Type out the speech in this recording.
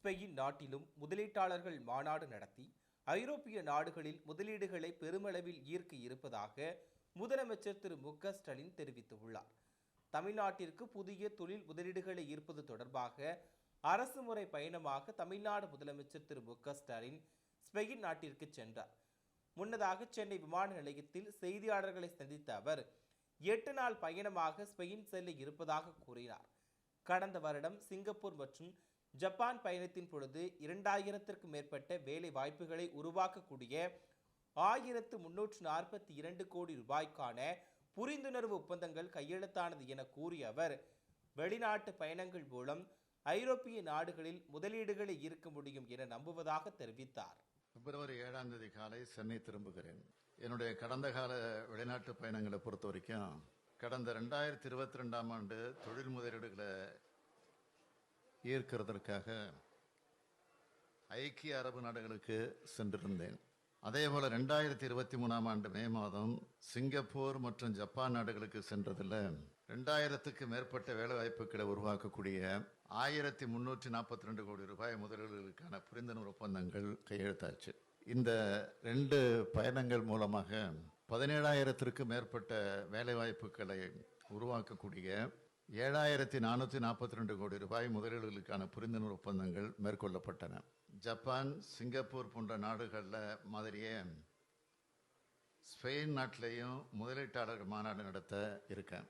Spain நாட்டிலும் முதலீட்டாளர்கள் மாநாடு நடத்தி ஐரோப்பிய நாடுகளில் முதலீடுகளை பெருமளவில் ஈர்க்க இருப்பதாக முதலமைச்சர் திரு மு ஸ்டாலின் தெரிவித்துள்ளார். தமிழ்நாட்டிற்கு புதிய தொழில் முதலீடுகளை ஈர்ப்பது தொடர்பாக அரசு முறை பயணமாக தமிழ்நாடு முதலமைச்சர் திரு மு ஸ்டாலின் ஸ்பெயின் நாட்டிற்கு சென்றார். முன்னதாக சென்னை விமான நிலையத்தில் செய்தியாளர்களை சந்தித்த அவர் எட்டு நாள் பயணமாக ஸ்பெயின் செல்ல இருப்பதாக கூறினார். கடந்த வருடம் சிங்கப்பூர் மற்றும் ஜப்பான் பயணத்தின் பொழுது இரண்டாயிரத்திற்கும் மேற்பட்ட வேலை வாய்ப்புகளை உருவாக்கக்கூடிய ஆயிரத்து முன்னூற்று நாற்பத்தி இரண்டு கோடி ரூபாய்க்கான புரிந்துணர்வு ஒப்பந்தங்கள் கையெழுத்தானது என கூறிய அவர் வெளிநாட்டு பயணங்கள் மூலம் ஐரோப்பிய நாடுகளில் முதலீடுகளை ஈர்க்க முடியும் என நம்புவதாக தெரிவித்தார். பிப்ரவரி ஏழாம் தேதி காலை சென்னை திரும்புகிறேன். என்னுடைய கடந்த கால வெளிநாட்டு பயணங்களை பொறுத்த வரைக்கும் கடந்த ரெண்டாயிரத்தி இருபத்தி ரெண்டாம் ஆண்டு தொழில் முதலீடுகளை ஈர்க்கிறதற்காக ஐக்கிய அரபு நாடுகளுக்கு சென்றிருந்தேன். அதே போல் ரெண்டாயிரத்தி இருபத்தி மூணாம் ஆண்டு மே மாதம் சிங்கப்பூர் மற்றும் ஜப்பான் நாடுகளுக்கு சென்றதில் ரெண்டாயிரத்துக்கு மேற்பட்ட வேலைவாய்ப்புகளை உருவாக்கக்கூடிய ஆயிரத்தி முன்னூற்றி நாற்பத்தி ரெண்டு கோடி ரூபாய் முதலீடுகளுக்கான புரிந்துணர்வு ஒப்பந்தங்கள் கையெழுத்தாச்சு. இந்த ரெண்டு பயணங்கள் மூலமாக பதினேழாயிரத்திற்கு மேற்பட்ட வேலைவாய்ப்புகளை உருவாக்கக்கூடிய ஏழாயிரத்தி நானூற்றி நாற்பத்தி ரெண்டு கோடி ரூபாய் முதலீடுகளுக்கான புரிந்துணர்வு ஒப்பந்தங்கள் மேற்கொள்ளப்பட்டன. ஜப்பான் சிங்கப்பூர் போன்ற நாடுகளில் மாதிரியே ஸ்பெயின் நாட்டிலையும் முதலீட்டாளர்கள் மாநாடு நடத்த இருக்கேன்